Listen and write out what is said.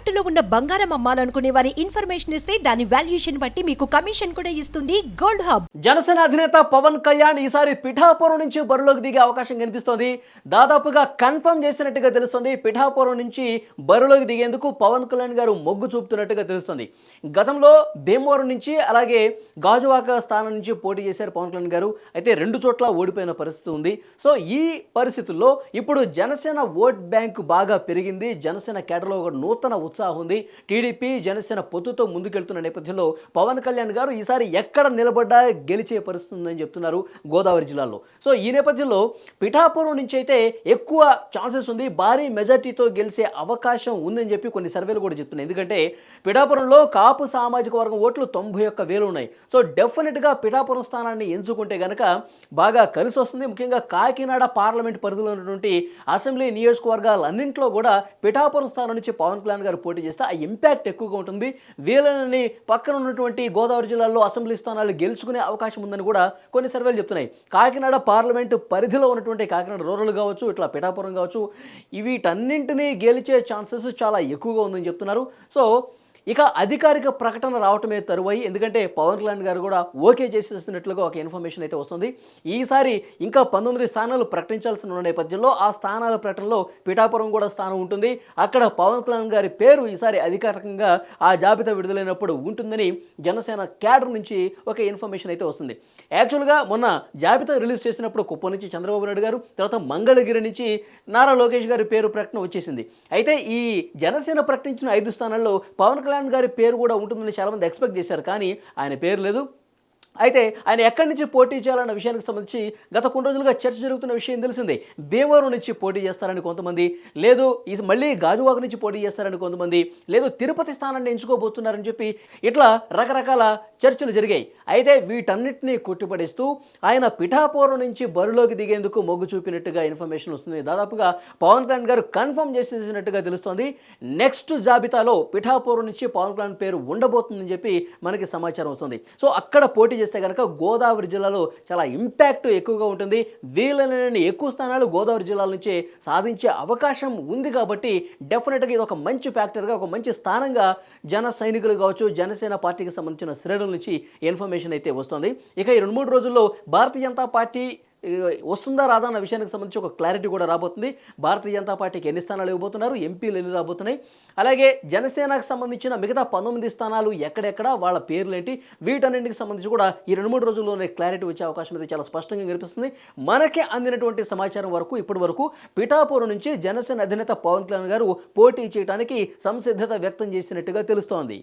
తాకట్టులో ఉన్న బంగారం అమ్మాలనుకునే వారి ఇన్ఫర్మేషన్ ఇస్తే దాని వాల్యుయేషన్ బట్టి మీకు కమిషన్ కూడా ఇస్తుంది గోల్డ్ హబ్. జనసేన అధినేత పవన్ కళ్యాణ్ ఈసారి పిఠాపురం నుంచి బరిలోకి దిగే అవకాశం కనిపిస్తోంది. దాదాపుగా కన్ఫర్మ్ చేసినట్టుగా తెలుస్తుంది. పిఠాపురం నుంచి బరిలోకి దిగేందుకు పవన్ కళ్యాణ్ గారు మొగ్గు చూపుతున్నట్టుగా తెలుస్తుంది. గతంలో భీమవరం నుంచి అలాగే గాజువాక స్థానం నుంచి పోటీ చేశారు పవన్ కళ్యాణ్ గారు. అయితే రెండు చోట్ల ఓడిపోయిన పరిస్థితి ఉంది. సో ఈ పరిస్థితుల్లో ఇప్పుడు జనసేన ఓట్ బ్యాంక్ బాగా పెరిగింది. జనసేన కేడర్లో ఒక నూతన ఉత్సాహం ఉంది. టీడీపీ జనసేన పొత్తుతో ముందుకెళ్తున్న నేపథ్యంలో పవన్ కళ్యాణ్ గారు ఈసారి ఎక్కడ నిలబడ్డా గెలిచే పరిస్థితి ఉందని చెప్తున్నారు గోదావరి జిల్లాలో. సో ఈ నేపథ్యంలో పిఠాపురం నుంచి అయితే ఎక్కువ ఛాన్సెస్ ఉంది. భారీ మెజార్టీతో గెలిచే అవకాశం ఉందని చెప్పి కొన్ని సర్వేలు కూడా చెప్తున్నాయి. ఎందుకంటే పిఠాపురంలో కాపు సామాజిక వర్గం ఓట్లు తొంభై ఒక్క వేలు ఉన్నాయి. సో డెఫినెట్గా పిఠాపురం స్థానాన్ని ఎంచుకుంటే గనక బాగా కలిసి వస్తుంది. ముఖ్యంగా కాకినాడ పార్లమెంట్ పరిధిలో ఉన్నటువంటి అసెంబ్లీ నియోజకవర్గాలన్నింటిలో కూడా పిఠాపురం స్థానం నుంచి పవన్ కళ్యాణ్ గారు పోటీ చేస్తే ఆ ఇంపాక్ట్ ఎక్కువగా ఉంటుంది. వీళ్ళని పక్కన ఉన్నటువంటి గోదావరి జిల్లాలో అసెంబ్లీ స్థానాలు గెలుచుకునే అవకాశం ఉందని కూడా కొన్ని సర్వేలు చెప్తున్నాయి. కాకినాడ పార్లమెంటు పరిధిలో ఉన్నటువంటి కాకినాడ రూరల్ కావచ్చు ఇట్లా పిఠాపురం కావచ్చు వీటన్నింటినీ గెలిచే ఛాన్సెస్ చాలా ఎక్కువగా ఉందని చెప్తున్నారు. సో ఇక అధికారిక ప్రకటన రావటమే తరువాయి ఎందుకంటే పవన్ కళ్యాణ్ గారు కూడా ఓకే చేసేస్తున్నట్లుగా ఒక ఇన్ఫర్మేషన్ అయితే వస్తుంది. ఈసారి ఇంకా పంతొమ్మిది స్థానాలు ప్రకటించాల్సి ఉన్న నేపథ్యంలో ఆ స్థానాల ప్రకటనలో పిఠాపురం కూడా స్థానం ఉంటుంది. అక్కడ పవన్ కళ్యాణ్ గారి పేరు ఈసారి అధికారికంగా ఆ జాబితా విడుదలైనప్పుడు ఉంటుందని జనసేన క్యాడర్ నుంచి ఒక ఇన్ఫర్మేషన్ అయితే వస్తుంది. యాక్చువల్గా మొన్న జాబితా రిలీజ్ చేసినప్పుడు కుప్పం నుంచి చంద్రబాబు నాయుడు గారు తర్వాత మంగళగిరి నుంచి నారా లోకేష్ గారి పేరు ప్రకటన వచ్చేసింది. అయితే ఈ జనసేన ప్రకటించిన ఐదు స్థానాల్లో పవన్ కళ్యాణ్ గారి పేరు కూడా ఉంటుందని చాలామంది ఎక్స్పెక్ట్ చేశారు. కానీ ఆయన పేరు లేదు. అయితే ఆయన ఎక్కడి నుంచి పోటీ చేయాలన్న విషయానికి సంబంధించి గత కొన్ని రోజులుగా చర్చ జరుగుతున్న విషయం తెలిసిందే. భీమవరం నుంచి పోటీ చేస్తారని కొంతమంది లేదు ఈ మళ్ళీ గాజువాక నుంచి పోటీ చేస్తారని కొంతమంది లేదు తిరుపతి స్థానాన్ని ఎంచుకోబోతున్నారని చెప్పి ఇట్లా రకరకాల చర్చలు జరిగాయి. అయితే వీటన్నిటినీ కొట్టిపడేస్తూ ఆయన పిఠాపురం నుంచి బరిలోకి దిగేందుకు మొగ్గు చూపినట్టుగా ఇన్ఫర్మేషన్ వస్తుంది. దాదాపుగా పవన్ కళ్యాణ్ గారు కన్ఫర్మ్ చేసేసినట్టుగా తెలుస్తోంది. నెక్స్ట్ జాబితాలో పిఠాపురం నుంచి పవన్ కళ్యాణ్ పేరు ఉండబోతుందని చెప్పి మనకి సమాచారం వస్తుంది. సో అక్కడ పోటీ చేస్తే కనుక గోదావరి జిల్లాలో చాలా ఇంపాక్ట్ ఎక్కువగా ఉంటుంది. వీళ్ళని ఎక్కువ స్థానాలు గోదావరి జిల్లాల నుంచే సాధించే అవకాశం ఉంది కాబట్టి డెఫినెట్గా ఇది ఒక మంచి ఫ్యాక్టర్గా ఒక మంచి స్థానంగా జన సైనికులు కావచ్చు జనసేన పార్టీకి సంబంధించిన శ్రేణులు నుంచి ఇన్ఫర్మేషన్ అయితే వస్తుంది. ఇక ఈ రెండు మూడు రోజుల్లో భారతీయ జనతా పార్టీ వస్తుందా రాదా అన్న విషయానికి సంబంధించి ఒక క్లారిటీ కూడా రాబోతుంది. భారతీయ జనతా పార్టీకి ఎన్ని స్థానాలు ఇవ్వబోతున్నారు ఎంపీలు ఎన్ని రాబోతున్నాయి అలాగే జనసేనకు సంబంధించిన మిగతా పంతొమ్మిది స్థానాలు ఎక్కడెక్కడ వాళ్ళ పేర్లేంటి వీటన్నింటికి సంబంధించి కూడా ఈ రెండు మూడు రోజుల్లోనే క్లారిటీ వచ్చే అవకాశం అయితే చాలా స్పష్టంగా కనిపిస్తుంది. మనకే అందినటువంటి సమాచారం వరకు ఇప్పటి వరకు పిఠాపురం నుంచి జనసేన అధినేత పవన్ కళ్యాణ్ గారు పోటీ చేయడానికి సంసిద్ధత వ్యక్తం చేసినట్టుగా తెలుస్తోంది.